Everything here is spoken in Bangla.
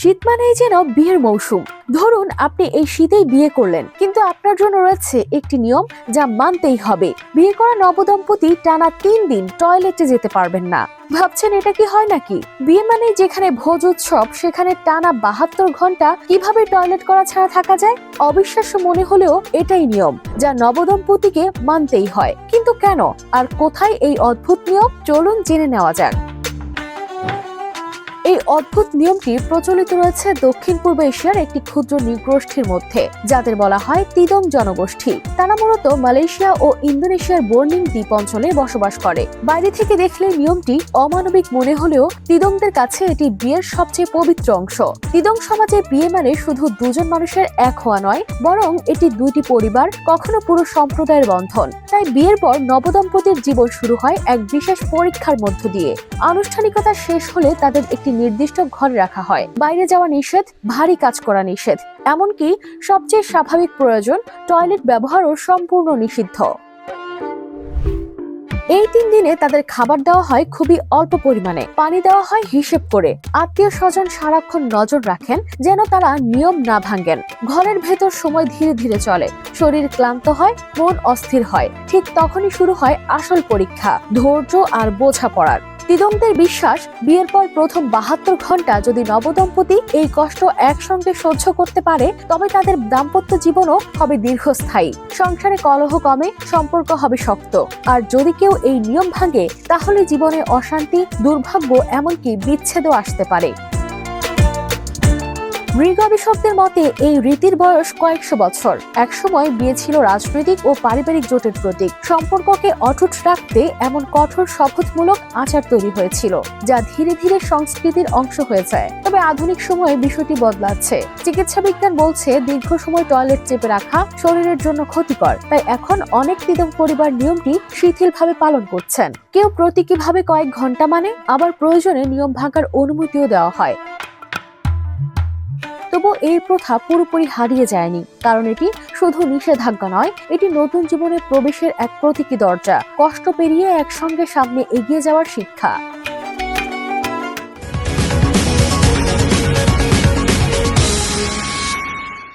শীত মানেই যেন বিয়ের মৌসুম। ধরুন আপনি এই শীতেই বিয়ে করলেন, কিন্তু আপনার জন্য রয়েছে একটি নিয়ম যা মানতেই হবে। বিয়ে করা নবদম্পতি টানা তিন দিন টয়লেটে যেতে পারবেন না। ভাবছেন এটা কি হয় নাকি? বিয়ে মানে যেখানে ভোজ উৎসব, সেখানে টানা বাহাত্তর ঘণ্টা কীভাবে টয়লেট করা ছাড়া থাকা যায়? অবিশ্বাস্য মনে হলেও এটাই নিয়ম, যা নবদম্পতিকে মানতেই হয়। কিন্তু কেন? আর কোথায় এই অদ্ভুত নিয়ম? চলুন জেনে নেওয়া যাক। এই অদ্ভুত নিয়মটি প্রচলিত রয়েছে দক্ষিণ পূর্ব এশিয়ার একটি ক্ষুদ্র নৃগোষ্ঠীর মধ্যে, যাদের বলা হয় তিদং জনগোষ্ঠী। তারা মূলত মালয়েশিয়া ও ইন্দোনেশিয়ার বোর্নিং দ্বীপ অঞ্চলে বসবাস করে। বাইরে থেকে দেখলে নিয়মটি অমানবিক মনে হলেও তিদংদের কাছে এটি বিয়ের সবচেয়ে পবিত্র অংশ। তিদং সমাজে বিয়ে মানে শুধু দুজন মানুষের এক হওয়া নয়, বরং এটি দুইটি পরিবার, কখনো পুরো সম্প্রদায়ের বন্ধন। তাই বিয়ের পর নবদম্পতির জীবন শুরু হয় এক বিশেষ পরীক্ষার মধ্য দিয়ে। আনুষ্ঠানিকতা শেষ হলে তাদের একটি নির্দিষ্ট ঘরে রাখা হয়। বাইরে যাওয়া নিষেধ, ভারী কাজ করা নিষেধ। এমনকি সবচেয়ে স্বাভাবিক প্রয়োজন, টয়লেট ব্যবহারও সম্পূর্ণ নিষিদ্ধ। এই তিন দিনে তাদের খাবার দেওয়া হয় খুবই অল্প পরিমাণে। পানি দেওয়া হয় হিসেব করে। আত্মীয় স্বজন সারাক্ষণ নজর রাখেন যেন তারা নিয়ম না ভাঙেন। ঘরের ভেতর সময় ধীরে ধীরে চলে। শরীর ক্লান্ত হয়, মন অস্থির হয়। ঠিক তখনই শুরু হয় আসল পরীক্ষা, ধৈর্য আর বোঝাপড়ার। তিদমদের বিশ্বাস, বিয়ের পর প্রথম বাহাত্তর ঘণ্টা যদি নবদম্পতি এই কষ্ট একসঙ্গে সহ্য করতে পারে, তবে তাদের দাম্পত্য জীবনও হবে দীর্ঘস্থায়ী। সংসারে কলহ কমে, সম্পর্ক হবে শক্ত। আর যদি কেউ এই নিয়ম ভাঙে, তাহলে জীবনে অশান্তি, দুর্ভাগ্য, এমনকি বিচ্ছেদও আসতে পারে। মৃগবিশকদের মতে, এই রীতির বয়স কয়েকশো বছর। একসময় বিয়ে ছিল রাজনৈতিক ও পারিবারিক জোটের প্রতীক। সম্পর্ককে অটুট রাখতে এমন কঠোর শপথমূলক আচার তৈরি হয়েছিল, যা ধীরে ধীরে সংস্কৃতির অংশ হয়ে যায়। তবে আধুনিক সময়ে বিষয়টি বদলাচ্ছে। চিকিৎসা বিজ্ঞান বলছে, দীর্ঘ সময় টয়লেট চেপে রাখা শরীরের জন্য ক্ষতিকর। তাই এখন অনেক তিদম পরিবার নিয়মটি শিথিলভাবে পালন করছেন। কেউ প্রতীকীভাবে কয়েক ঘণ্টা মানে আবার প্রয়োজনে নিয়ম ভাঙার অনুমতিও দেওয়া হয়। তবু এই প্রথা পুরোপুরি হারিয়ে যায়নি। কারণ এটি শুধু নিষেধাজ্ঞা নয়, এটি নতুন জীবনে প্রবেশের এক প্রতীকী দরজা। কষ্ট পেরিয়ে একসঙ্গে সামনে এগিয়ে যাওয়ার শিক্ষা।